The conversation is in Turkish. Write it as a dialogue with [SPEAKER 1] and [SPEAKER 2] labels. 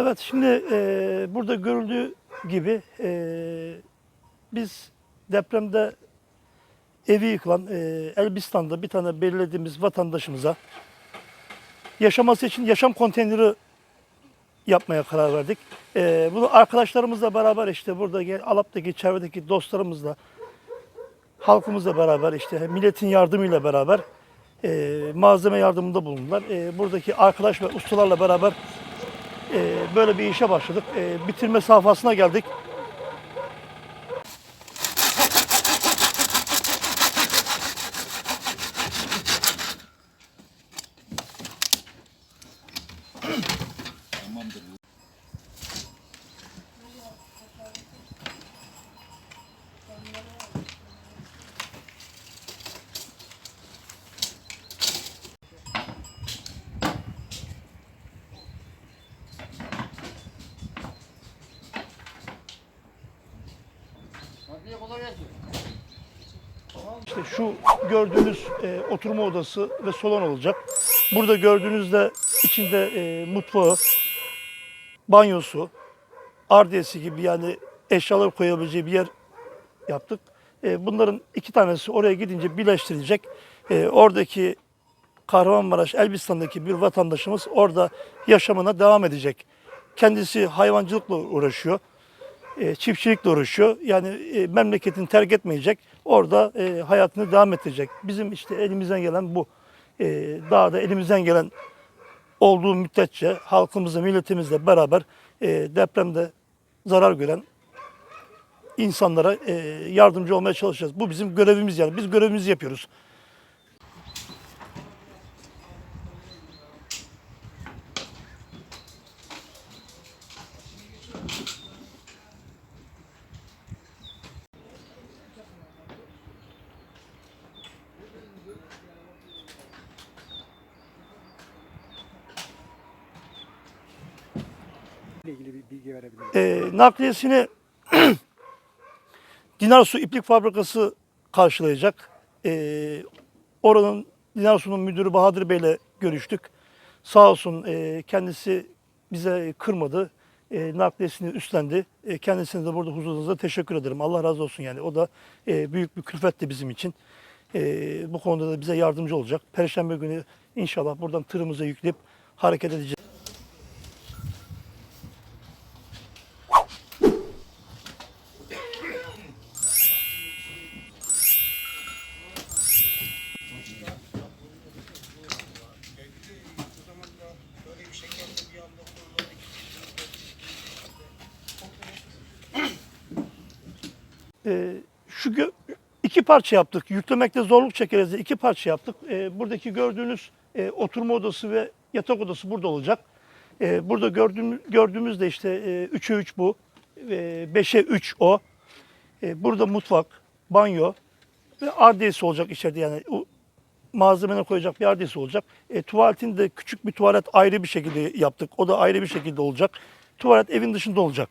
[SPEAKER 1] Evet şimdi e, burada görüldüğü gibi e, biz depremde evi yıkılan e, Elbistan'da bir tane belirlediğimiz vatandaşımıza yaşaması için yaşam konteyneri yapmaya karar verdik. E, bunu arkadaşlarımızla beraber işte burada Alap'taki çevredeki dostlarımızla halkımızla beraber işte milletin yardımıyla beraber e, malzeme yardımında bulundular. E, buradaki arkadaş ve ustalarla beraber e, böyle bir işe başladık. E, bitirme safhasına geldik. İşte şu gördüğünüz e, oturma odası ve salon olacak. Burada gördüğünüzde içinde e, mutfağı, banyosu, ardiyesi gibi yani eşyalar koyabileceği bir yer yaptık. E, bunların iki tanesi oraya gidince birleştirilecek. E, oradaki Kahramanmaraş, Elbistan'daki bir vatandaşımız orada yaşamına devam edecek. Kendisi hayvancılıkla uğraşıyor e, çiftçilikle. Yani e, memleketini terk etmeyecek. Orada e, hayatını devam ettirecek. Bizim işte elimizden gelen bu. E, daha da elimizden gelen olduğu müddetçe halkımızla, milletimizle beraber e, depremde zarar gören insanlara yardımcı olmaya çalışacağız. Bu bizim görevimiz yani. Biz görevimizi yapıyoruz.
[SPEAKER 2] İle ilgili bir bilgi verebilir misiniz?
[SPEAKER 1] E, nakliyesini Dinar Su İplik Fabrikası karşılayacak. E, oranın Dinar Su'nun müdürü Bahadır Bey'le görüştük. Sağ olsun e, kendisi bize kırmadı. E, nakliyesini üstlendi. E, kendisine de burada huzurunuzda teşekkür ederim. Allah razı olsun yani. O da e, büyük bir külfetti bizim için. E, bu konuda da bize yardımcı olacak. Perşembe günü inşallah buradan tırımıza yükleyip hareket edeceğiz. Ee, şu gö- iki parça yaptık. Yüklemekte zorluk çekeriz diye iki parça yaptık. Ee, buradaki gördüğünüz e, oturma odası ve yatak odası burada olacak. Ee, burada gördüğümüz, gördüğümüz de işte e, 3'e 3 bu. E, 5'e 3 o. E, burada mutfak, banyo ve ardiyesi olacak içeride yani. O, malzemene koyacak bir ardiyesi olacak. E, tuvaletin de küçük bir tuvalet ayrı bir şekilde yaptık. O da ayrı bir şekilde olacak. Tuvalet evin dışında olacak.